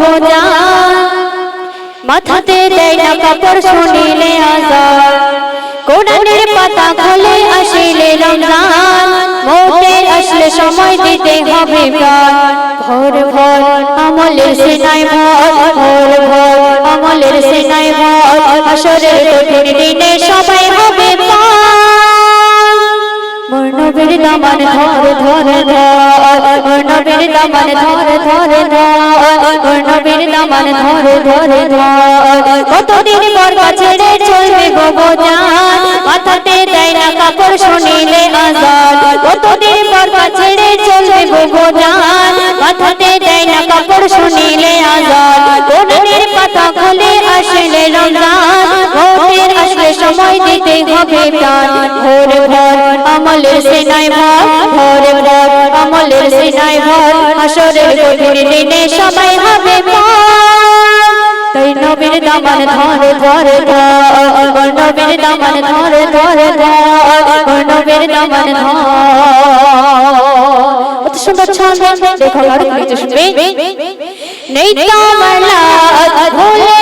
বোঝান মাথাতে দেয় না কাপড় শুনিলে আজান কোরআনের পাতা খোলে আসিলে রমজান। আসলে সময় দিতে হবে ভোর ভোর আমলের ভর ভোর আমলের আসরের কঠিন দিনে সবাই হবে ধর ধর দামান ধর ধর ধর নবীর দামান ধর ধর ধর কতদিন বরকা ছেড়ে চলবে গো বোঝান মাথাতে দেয় না কাপড় শুনিলে আজাদ কতদিন বরকা ছেড়ে চলবে গো বোঝান মাথাতে দেয় না কাপড় শুনিলে আজাদ কোরআনের পাতা খুলে আসলে রমজান দিতে হবে ভোর ভোর আমলের সেনায় ভর, ভোর ভোর আমলের সেনায় ভর আসরের কঠিন দিনে সবাই হবে তাই নবীর দামান ধর ধর ধর নবীর দামান ধর ধর ধর নবীর দামান ধর সুন্দর ছন্দ, দেখো, আর কিছু শুনবে? নেই তামালা ভুলেছে আজ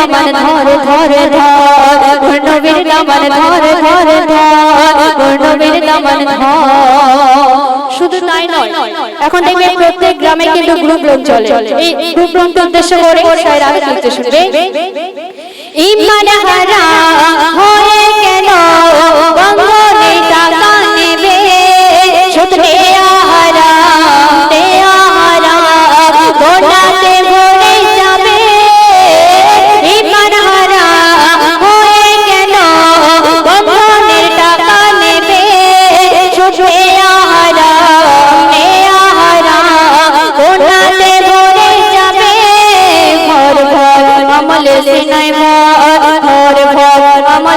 দামান ধর ধর ধর দামান ধর ধর ধর বর্ণবীর দামান ধর শুধু তাই নয়, এখন প্রত্যেক গ্রামে কিন্তু গ্রুপ লোক চলে। এই গ্রুপ লোক উদ্দেশ্য করে শুনবে ইমান হারা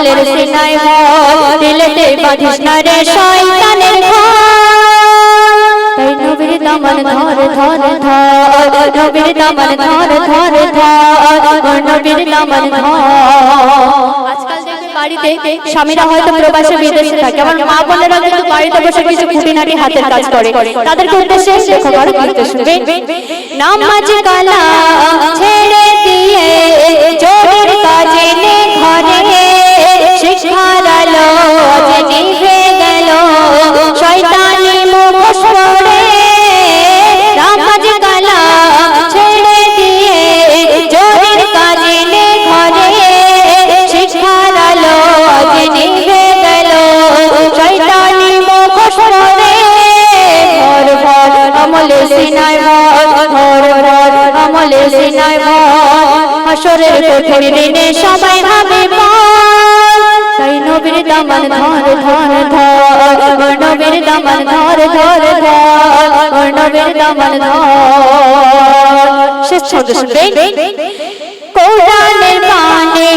আমলের সিনাই দিলেতে বাঁধিস না রে শয়তানের তাই নবীর দামান ধর ধর ধর নবীর দামান ধর ধর ধর নবীর দামান ধর। বাড়িতে স্বামীরা হয়তো প্রবাসে বিদেশে থাকে। আমার মা বোনেরা কিন্তু বাড়িতে বসে কিছু খুঁটিনাটি হাতের কাজ করে। তাদেরকে উদ্দেশ্যে লেখো করো করতে শুনবে নামাজ কালা ছেড়ে দিয়ে চোরের কাজে ঘরে। আমলে ভর ভর ভর আমলে সিনায় ভর হাসরের কঠিন দিনে সবাই হবে তাই নবীর দামান ধর ধর ধর। নবীর দামান ধর ধর ধর। নবীর দামান ধর শেষ ছন্দ শুনবে কোরআনের পানে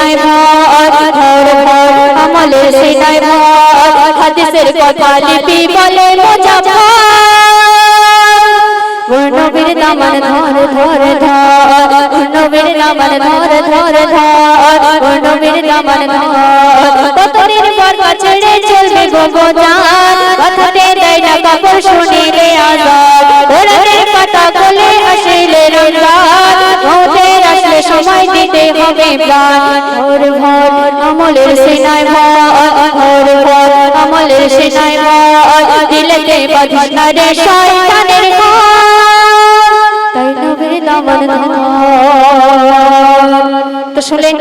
সিনাই ভর ভর ভর আমলে সিনাই ভর হাদিসের কথা লিপি বলে মুজাফর নবীর দামান ধর ধর ধর নবীর দামান ধর ধর ধর নবীর দামান ধর কতদিন পর ছেড়ে চলবে গো বোঝান কথাতে দেয় না কাপড় শুনিলে আজাদ কোরআনের পাতা খুলে আসিলে রমজান ভোটের আসলে সময় দিতে হবে প্রাণ। ভোর ভোর আমলের সেনায় ভোর ভোর আমলের সেনায় ভোর রে শয়তানের তাই নবীর দামন তো শুনলেন